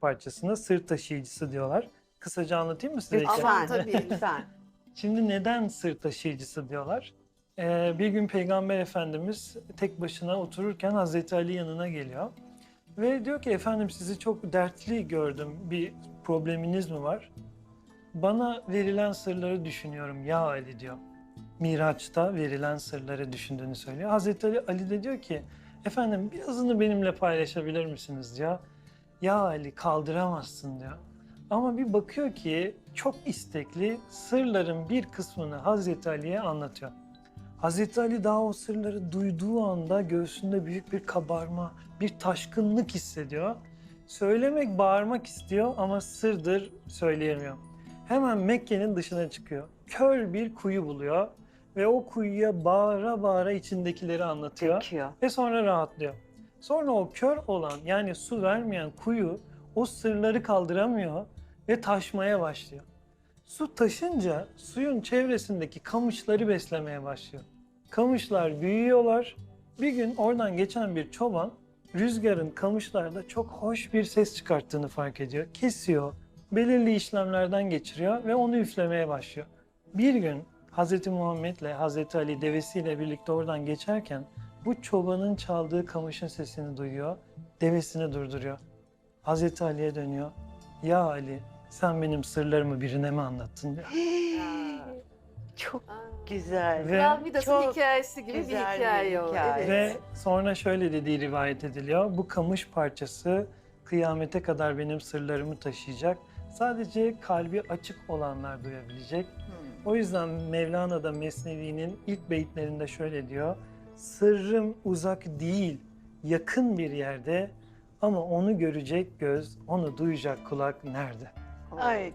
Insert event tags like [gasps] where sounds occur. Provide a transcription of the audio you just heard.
parçasına sır taşıyıcısı diyorlar. Kısaca anlatayım mı size? Lütfen, tabii lütfen. [laughs] Şimdi neden sır taşıyıcısı diyorlar? Ee, bir gün Peygamber Efendimiz tek başına otururken Hazreti Ali yanına geliyor. Ve diyor ki efendim sizi çok dertli gördüm. Bir probleminiz mi var? Bana verilen sırları düşünüyorum ya Ali diyor. Miraç'ta verilen sırları düşündüğünü söylüyor. Hazreti Ali, Ali de diyor ki efendim birazını benimle paylaşabilir misiniz diyor. Ya Ali kaldıramazsın diyor. Ama bir bakıyor ki çok istekli sırların bir kısmını Hazreti Ali'ye anlatıyor. Hazreti Ali daha o sırları duyduğu anda göğsünde büyük bir kabarma, bir taşkınlık hissediyor. Söylemek, bağırmak istiyor ama sırdır söyleyemiyor. Hemen Mekke'nin dışına çıkıyor. Kör bir kuyu buluyor ve o kuyuya bağıra bağıra içindekileri anlatıyor Çekiyor. ve sonra rahatlıyor. Sonra o kör olan yani su vermeyen kuyu o sırları kaldıramıyor ve taşmaya başlıyor. Su taşınca suyun çevresindeki kamışları beslemeye başlıyor. Kamışlar büyüyorlar. Bir gün oradan geçen bir çoban rüzgarın kamışlarda çok hoş bir ses çıkarttığını fark ediyor. Kesiyor, belirli işlemlerden geçiriyor ve onu üflemeye başlıyor. Bir gün Hz. Muhammed ile Hz. Ali devesiyle birlikte oradan geçerken bu çobanın çaldığı kamışın sesini duyuyor, devesini durduruyor. Hz. Ali'ye dönüyor. Ya Ali sen benim sırlarımı birine mi anlattın diyor. [gasps] Çok güzel. Ve- Kral Midas'ın Çok hikayesi gibi bir güzel bir hikaye o. hikaye. Evet. Ve sonra şöyle dediği rivayet ediliyor. Bu kamış parçası kıyamete kadar benim sırlarımı taşıyacak. Sadece kalbi açık olanlar duyabilecek. Hmm. O yüzden Mevlana da Mesnevi'nin ilk beyitlerinde şöyle diyor. Sırrım uzak değil, yakın bir yerde ama onu görecek göz, onu duyacak kulak nerede? Ay